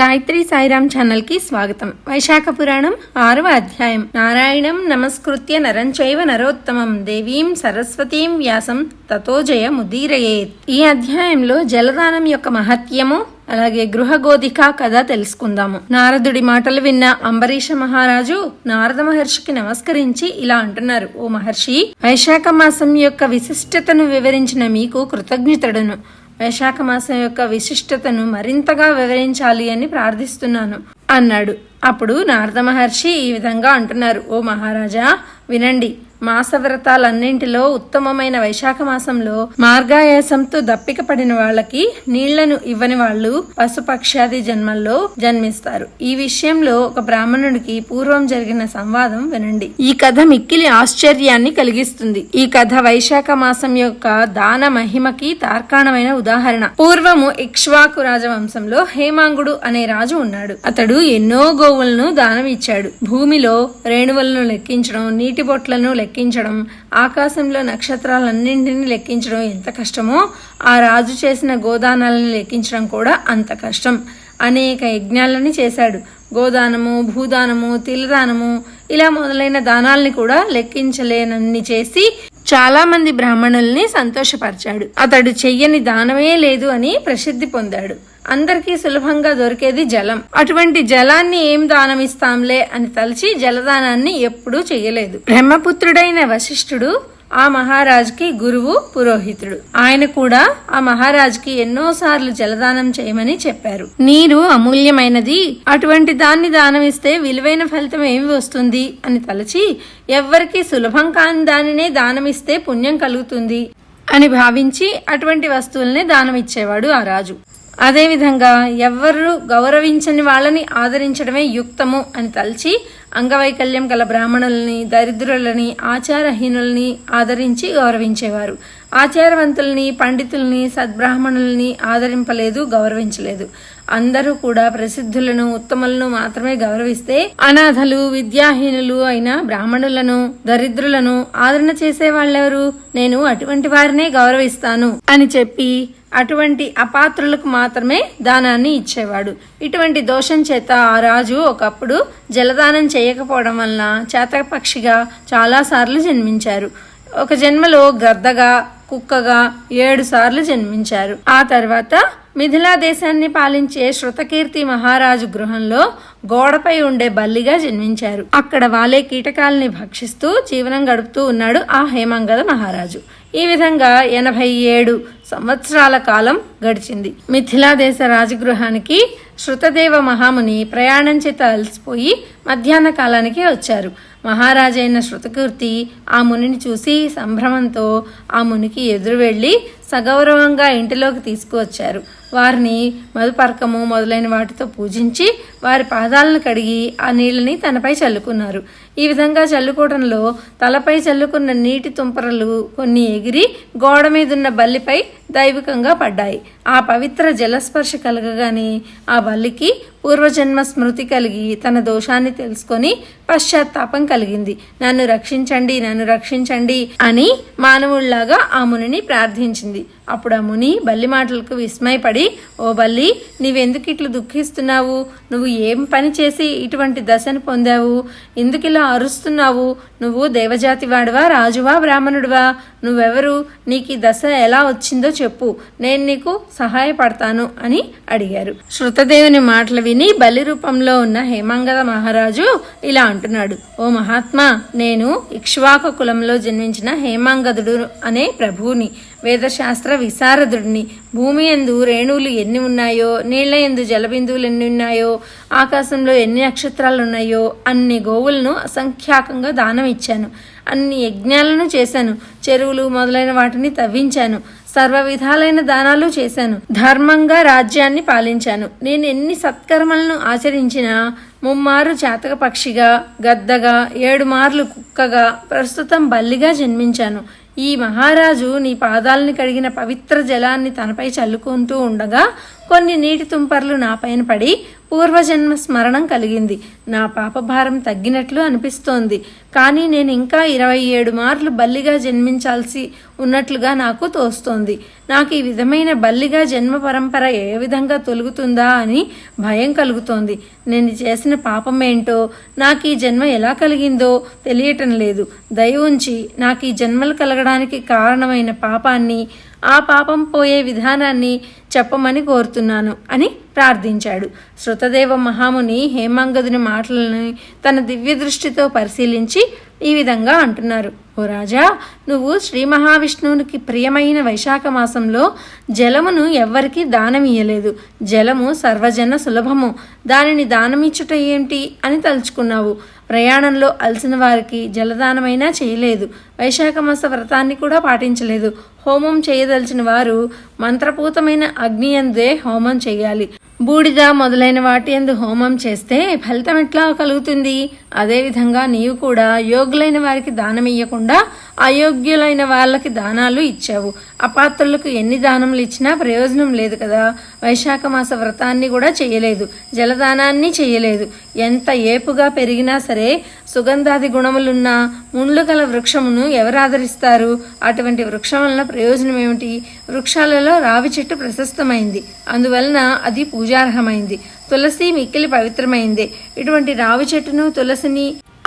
గాయత్రి సాయిరామ్ ఛానల్కి స్వాగతం. వైశాఖ పురాణం ఆరవ అధ్యాయం. నారాయణం నమస్కృత్య నరం చైవ నరోత్తమం. దేవీం సరస్వతీం వ్యాసం తతోజయ ముదీరయేత్. ఈ అధ్యాయంలో జలదానం యొక్క మహత్యము అలాగే గృహగోధిక కథ తెలుసుకుందాము. నారదుడి మాటలు విన్న అంబరీష మహారాజు నారద మహర్షికి నమస్కరించి ఇలా అంటున్నారు. ఓ మహర్షి వైశాఖ మాసం యొక్క విశిష్టతను వివరించిన మీకు కృతజ్ఞతడును. వైశాఖ మాసం యొక్క విశిష్టతను మరింతగా వివరించాలి అని ప్రార్థిస్తున్నాను. అన్నాడు. అప్పుడు నారద మహర్షి ఈ విధంగా అంటున్నారు. ఓ మహారాజా వినండి. మాస వ్రతాలన్నింటిలో ఉత్తమమైన వైశాఖ మాసంలో మార్గాయాసంతో దప్పిక పడిన వాళ్ళకి నీళ్ళను ఇవ్వని వాళ్ళు పశుపక్షాది జన్మల్లో జన్మిస్తారు. ఈ విషయంలో ఒక బ్రాహ్మణుడికి పూర్వం జరిగిన సంవాదం వినండి. ఈ కథ మిక్కిలి ఆశ్చర్యాన్ని కలిగిస్తుంది. ఈ కథ వైశాఖ మాసం యొక్క దాన మహిమకి తార్కాణమైన ఉదాహరణ. పూర్వము ఇక్ష్వాకు రాజవంశంలో హేమాంగుడు అనే రాజు ఉన్నాడు. అతడు ఎన్నో గోవులను దానం ఇచ్చాడు భూమిలో రేణువులను లెక్కించడం నీటి బొట్లను లెక్కించడం ఆకాశంలో నక్షత్రాలన్నింటినీ లెక్కించడం ఎంత కష్టమో ఆ రాజు చేసిన గోదానాలను లెక్కించడం కూడా అంత కష్టం. అనేక యజ్ఞాలని చేశాడు. గోదానము భూదానము తిలదానము ఇలా మొదలైన దానాల్ని కూడా లెక్కించలేనన్ని చేసి చాలా మంది బ్రాహ్మణుల్ని సంతోషపరిచాడు. అతడు చెయ్యని దానమే లేదు అని ప్రసిద్ధి పొందాడు. అందరికీ సులభంగా దొరికేది జలం. అటువంటి జలాన్ని ఏం దానమిస్తాంలే అని తలచి జలదానాన్ని ఎప్పుడూ చెయ్యలేదు. బ్రహ్మపుత్రుడైన వశిష్ఠుడు ఆ మహారాజుకి గురువు పురోహితుడు. ఆయన కూడా ఆ మహారాజుకి ఎన్నోసార్లు జలదానం చేయమని చెప్పారు. నీరు అమూల్యమైనది. అటువంటి దాన్ని దానమిస్తే విలువైన ఫలితం ఏమి వస్తుంది? అని తలచి ఎవ్వరికి సులభం కాని దానినే దానమిస్తే పుణ్యం కలుగుతుంది అని భావించి అటువంటి వస్తువుల్ని దానమిచ్చేవాడు ఆ రాజు. అదేవిధంగా ఎవ్వరు గౌరవించని వాళ్ళని ఆదరించడమే యుక్తము అని తలచి అంగవైకల్యం గల బ్రాహ్మణుల్ని దరిద్రులని ఆచారహీనుల్ని ఆదరించి గౌరవించేవారు. ఆచారవంతుల్ని పండితుల్ని సద్బ్రాహ్మణుల్ని ఆదరింపలేదు గౌరవించలేదు. అందరూ కూడా ప్రసిద్ధులను ఉత్తములను మాత్రమే గౌరవిస్తే అనాథలు విద్యాహీనులు అయిన బ్రాహ్మణులను దరిద్రులను ఆదరణ చేసే వాళ్ళెవరు నేను అటువంటి వారినే గౌరవిస్తాను అని చెప్పి అటువంటి అపాత్రులకు మాత్రమే దానాన్ని ఇచ్చేవాడు. ఇటువంటి దోషం చేత ఆ రాజు ఒకప్పుడు జలదానం చేయకపోవడం వలన చేతపక్షిగా చాలాసార్లు జన్మించారు. ఒక జన్మలో గద్దగా కుక్కగా ఏడు సార్లు జన్మించారు. ఆ తర్వాత మిథిలా దేశాన్ని పాలించే శృతకీర్తి మహారాజు గృహంలో గోడపై ఉండే బల్లిగా జన్మించారు. అక్కడ వాలే కీటకాలని భక్షిస్తూ జీవనం గడుపుతూ ఉన్నాడు ఆ హేమంగద మహారాజు. ఈ విధంగా ఎనభై ఏడు సంవత్సరాల కాలం గడిచింది. మిథిలా దేశ రాజగృహానికి శృతదేవ మహాముని ప్రయాణం చేత అలసిపోయి మధ్యాహ్న కాలానికి వచ్చారు. మహారాజైన శృతకీర్తి ఆ మునిని చూసి సంభ్రమంతో ఆ మునికి ఎదురు వెళ్ళి సగౌరవంగా ఇంటిలోకి తీసుకువచ్చారు. వారిని మధుపర్కము మొదలైన వాటితో పూజించి వారి పాదాలను కడిగి ఆ నీళ్ళని తనపై చల్లుకున్నారు. ఈ విధంగా చల్లుకోవడంలో తలపై చల్లుకున్న నీటి తుంపరలు కొన్ని ఎగిరి గోడ మీదున్న బల్లిపై దైవికంగా పడ్డాయి. ఆ పవిత్ర జలస్పర్శ కలగగానే ఆ బల్లికి పూర్వజన్మ స్మృతి కలిగి తన దోషాన్ని తెలుసుకొని పశ్చాత్తాపం కలిగింది. నన్ను రక్షించండి నన్ను రక్షించండి అని మానవుళ్ళాగా ఆ మునిని ప్రార్థించింది. అప్పుడు ఆ ముని బల్లి మాటలకు విస్మయపడి ఓ బల్లి నీవెందుకు ఇట్లు దుఃఖిస్తున్నావు? నువ్వు ఏం పని చేసి ఇటువంటి దశను పొందావు? ఎందుకు ఇలా అరుస్తున్నావు? నువ్వు దేవజాతి వాడివా రాజువా బ్రాహ్మణుడివా? నువ్వెవరు? నీకు ఈ దశ ఎలా వచ్చిందో చెప్పు. నేను నీకు సహాయపడతాను అని అడిగారు. శృతదేవుని మాటలు విని బలి రూపంలో ఉన్న హేమంగద మహారాజు ఇలా అంటున్నాడు. ఓ మహాత్మా నేను ఇక్ష్వాక కులంలో జన్మించిన హేమాంగదుడు అనే ప్రభువుని వేదశాస్త్ర విశారదుడిని భూమి ఎందు రేణువులు ఎన్ని ఉన్నాయో నీళ్ళ ఎందు జలబిందువులు ఎన్ని ఉన్నాయో ఆకాశంలో ఎన్ని నక్షత్రాలు ఉన్నాయో అన్ని గోవులను అసంఖ్యాకంగా దానం ఇచ్చాను అన్ని యజ్ఞాలను చేశాను. చెరువులు మొదలైన వాటిని తవ్వించాను. సర్వ విధాలైన దానాలు చేశాను. ధర్మంగా రాజ్యాన్ని పాలించాను. నేను ఎన్ని సత్కర్మలను ఆచరించినా ముమ్మారు చాతక పక్షిగా గద్దగా ఏడు మార్లు కుక్కగా ప్రస్తుతం బల్లిగా జన్మించాను. ఈ మహారాజు నీ పాదాలని కడిగిన పవిత్ర జలాన్ని తనపై చల్లుకుంటూ ఉండగా కొన్ని నీటి తుంపర్లు నా పైన పడి పూర్వజన్మ స్మరణం కలిగింది. నా పాపభారం తగ్గినట్లు అనిపిస్తోంది. కానీ నేను ఇంకా ఇరవై ఏడు మార్లు బల్లిగా జన్మించాల్సి ఉన్నట్లుగా నాకు తోస్తోంది. నాకు ఈ విధమైన బల్లిగా జన్మ పరంపర ఏ విధంగా తొలుగుతుందా అని భయం కలుగుతోంది. నేను చేసిన పాపం ఏంటో నాకు ఈ జన్మ ఎలా కలిగిందో తెలియటం లేదు. దయ ఉంచి నాకు ఈ జన్మలు కలగడానికి కారణమైన పాపాన్ని ఆ పాపం పోయే విధానాన్ని చెప్పమని కోరుతున్నాను అని ప్రార్థించాడు. శృతదేవ మహాముని హేమాంగదుని మాటలను తన దివ్య దృష్టితో పరిశీలించి ఈ విధంగా అంటున్నారు. ఓ రాజా నువ్వు శ్రీ మహావిష్ణువునికి ప్రియమైన వైశాఖ మాసంలో జలమును ఎవ్వరికీ దానమియ్యలేదు. జలము సర్వజన సులభము. దానిని దానమిచ్చుట ఏంటి అని తలుచుకున్నావు. ప్రయాణంలో అలసిన వారికి జలదానమైనా చేయలేదు. వైశాఖ మాస వ్రతాన్ని కూడా పాటించలేదు. హోమం చేయదలిచిన వారు మంత్రపూతమైన అగ్నియందే హోమం చేయాలి. బూడిద మొదలైన వాటి ఎందు హోమం చేస్తే ఫలితం ఎట్లా కలుగుతుంది? అదేవిధంగా నీవు కూడా యోగులైన వారికి దానం ఇవ్వకుండా అయోగ్యులైన వాళ్ళకి దానాలు ఇచ్చావు. అపాత్రులకు ఎన్ని దానములు ఇచ్చినా ప్రయోజనం లేదు కదా. వైశాఖ మాస వ్రతాన్ని కూడా చేయలేదు. జలదానాన్ని చేయలేదు. ఎంత ఏపుగా పెరిగినా సరే సుగంధాది గుణములున్న ముండ్లు గల వృక్షమును ఎవరు ఆదరిస్తారు అటువంటి వృక్షం వలన ప్రయోజనం ఏమిటి? వృక్షాలలో రావి చెట్టు ప్రశస్తమైంది. అందువలన అది పూజార్హమైంది. తులసి మిక్కిలి పవిత్రమైంది. ఇటువంటి రావి చెట్టును తులసిని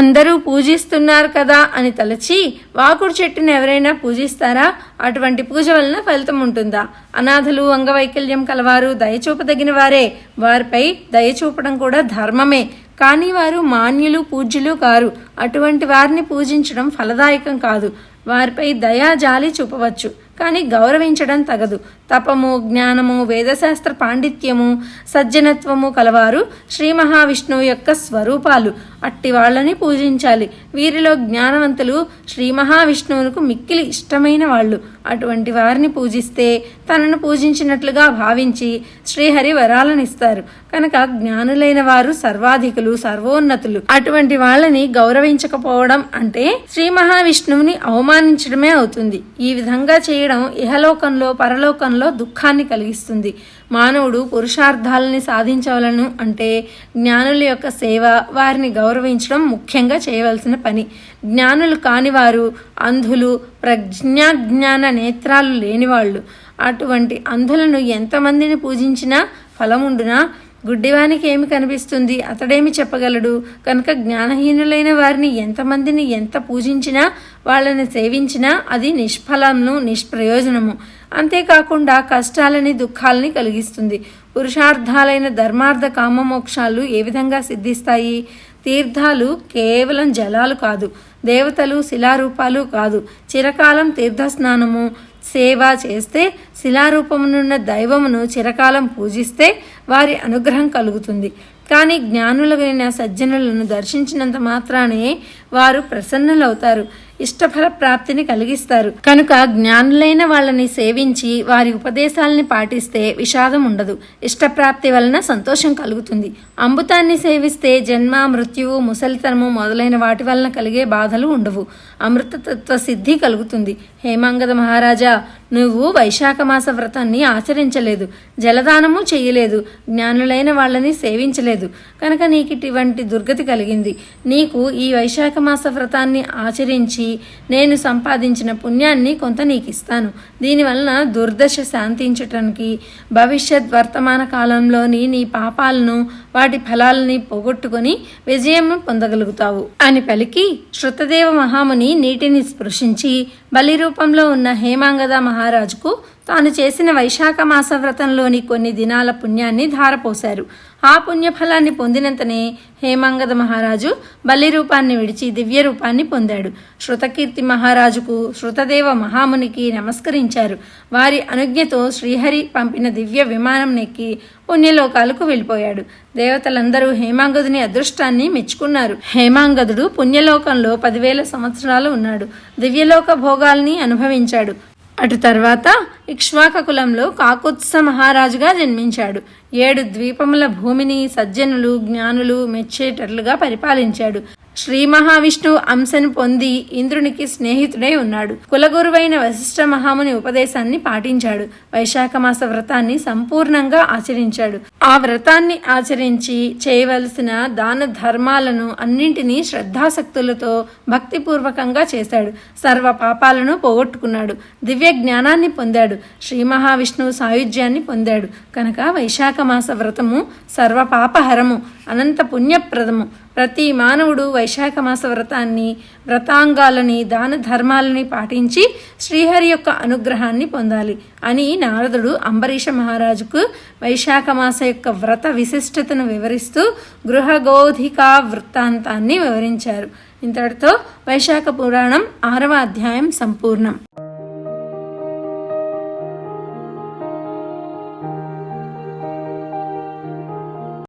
అందరూ పూజిస్తున్నారు కదా అని తలచి వాకుడు చెట్టును ఎవరైనా పూజిస్తారా? అటువంటి పూజ వలన ఫలితం ఉంటుందా? అనాథలు అంగవైకల్యం కలవారు దయచూపదగిన వారే. వారిపై దయచూపడం కూడా ధర్మమే. కానీ వారు మాన్యులు పూజ్యులు కారు. అటువంటి వారిని పూజించడం ఫలదాయకం కాదు. వారిపై దయా జాలి చూపవచ్చు కానీ గౌరవించడం తగదు. తపము జ్ఞానము వేదశాస్త్ర పాండిత్యము సజ్జనత్వము కలవారు శ్రీ మహావిష్ణువు యొక్క స్వరూపాలు. అట్టి వాళ్ళని పూజించాలి. వీరిలో జ్ఞానవంతులు శ్రీ మహావిష్ణువునకు మిక్కిలి ఇష్టమైన వాళ్ళు. అటువంటి వారిని పూజిస్తే తనను పూజించినట్లుగా భావించి శ్రీహరి వరాలనిస్తారు కనుక జ్ఞానులైన వారు సర్వాధికులు సర్వోన్నతులు. అటువంటి వాళ్ళని గౌరవించకపోవడం అంటే శ్రీ మహావిష్ణువుని అవమానించడమే అవుతుంది. ఈ విధంగా చేయడం ఇహలోకంలో పరలోకంలో దుఃఖాన్ని కలిగిస్తుంది. మానవుడు పురుషార్థాలని సాధించవలను అంటే జ్ఞానుల యొక్క సేవ వారిని గౌరవించడం ముఖ్యంగా చేయవలసిన పని. జ్ఞానులు కానివారు అంధులు ప్రజ్ఞాజ్ఞాన నేత్రాలు లేనివాళ్ళు. అటువంటి అంధులను ఎంతమందిని పూజించినా ఫలముండునా గుడ్డివానికి ఏమి కనిపిస్తుంది? అతడేమి చెప్పగలడు? కనుక జ్ఞానహీనులైన వారిని ఎంతమందిని ఎంత పూజించినా వాళ్ళని సేవించినా అది నిష్ఫలమును నిష్ప్రయోజనము. అంతేకాకుండా కష్టాలని దుఃఖాలని కలిగిస్తుంది. పురుషార్థాలైన ధర్మార్థ కామమోక్షాలు ఏ విధంగా సిద్ధిస్తాయి? తీర్థాలు కేవలం జలాలు కాదు దేవతలు శిలారూపాలు కాదు. చిరకాలం తీర్థస్నానము సేవ చేస్తే శిలారూపమునున్న దైవమును చిరకాలం పూజిస్తే వారి అనుగ్రహం కలుగుతుంది. కానీ జ్ఞానులైన సజ్జనులను దర్శించినంత మాత్రానే వారు ప్రసన్నులవుతారు. ఇష్టఫల ప్రాప్తిని కలిగిస్తారు. కనుక జ్ఞానులైన వాళ్ళని సేవించి వారి ఉపదేశాలని పాటిస్తే విషాదం ఉండదు. ఇష్టప్రాప్తి వలన సంతోషం కలుగుతుంది. అమృతాన్ని సేవిస్తే జన్మ మృత్యువు ముసలితనము మొదలైన వాటి వలన కలిగే బాధలు ఉండవు. అమృతతత్వ సిద్ధి కలుగుతుంది. హేమాంగద మహారాజా నువ్వు వైశాఖ మాస వ్రతాన్ని ఆచరించలేదు. జలదానము చేయలేదు. జ్ఞానులైన వాళ్ళని సేవించలేదు. కనుక నీకు ఇటువంటి దుర్గతి కలిగింది. నీకు ఈ వైశాఖ మాస వ్రతాన్ని ఆచరించి నేను సంపాదించిన పుణ్యాన్ని కొంత నీకు ఇస్తాను దీనివలన దుర్దశ శాంతించటానికి భవిష్యత్ వర్తమాన కాలంలోని నీ పాపాలను వాటి ఫలాలని పోగొట్టుకొని విజయం పొందగలుగుతావు. అని పలికి శృతదేవ మహాముని నీటిని స్పృశించి బలి రూపంలో ఉన్న హేమాంగద మహారాజుకు తాను చేసిన వైశాఖ మాస వ్రతంలోని కొన్ని దినాల పుణ్యాన్ని ధారపోశారు. ఆ పుణ్యఫలాన్ని పొందినంతనే హేమాంగద మహారాజు బలి రూపాన్ని విడిచి దివ్య రూపాన్ని పొందాడు. శృతకీర్తి మహారాజుకు శృతదేవ మహామునికి నమస్కరించారు. వారి అనుజ్ఞతో శ్రీహరి పంపిన దివ్య విమానం నెక్కి పుణ్యలోకాలకు వెళ్ళిపోయాడు. దేవతలందరూ హేమాంగదుని అదృష్టాన్ని మెచ్చుకున్నారు. హేమాంగదుడు పుణ్యలోకంలో పదివేల సంవత్సరాలు ఉన్నాడు. దివ్యలోక భోగాల్ని అనుభవించాడు. అటు తర్వాత ఇక్ష్వాక కులంలో కాకుత్స మహారాజుగా జన్మించాడు. ఏడు ద్వీపముల భూమిని సజ్జనులు జ్ఞానులు మెచ్చేటట్లుగా పరిపాలించాడు. శ్రీ మహావిష్ణువు అంశను పొంది ఇంద్రునికి స్నేహితుడై ఉన్నాడు. కులగురువైన వశిష్ఠ మహాముని ఉపదేశాన్ని పాటించాడు. వైశాఖ మాస వ్రతాన్ని సంపూర్ణంగా ఆచరించాడు. ఆ వ్రతాన్ని ఆచరించి చేయవలసిన దాన ధర్మాలను అన్నింటినీ శ్రద్ధాశక్తులతో భక్తిపూర్వకంగా చేశాడు. సర్వ పాపాలను పోగొట్టుకున్నాడు. దివ్య జ్ఞానాన్ని పొందాడు. శ్రీ మహావిష్ణువు సాయుధ్యాన్ని పొందాడు. కనుక వైశాఖ మాస వ్రతము సర్వ పాపహరము. అనంత పుణ్యప్రదము ప్రతి మానవుడు వైశాఖ మాస వ్రతాన్ని వ్రతాంగాలని దాన ధర్మాలని పాటించి శ్రీహరి యొక్క అనుగ్రహాన్ని పొందాలి అని నారదుడు అంబరీష మహారాజుకు వైశాఖ మాస యొక్క వ్రత విశిష్టతను వివరిస్తూ గృహగోధికా వృత్తాంతాన్ని వివరించారు. ఇంతటితో వైశాఖ పురాణం ఆరవ అధ్యాయం సంపూర్ణం.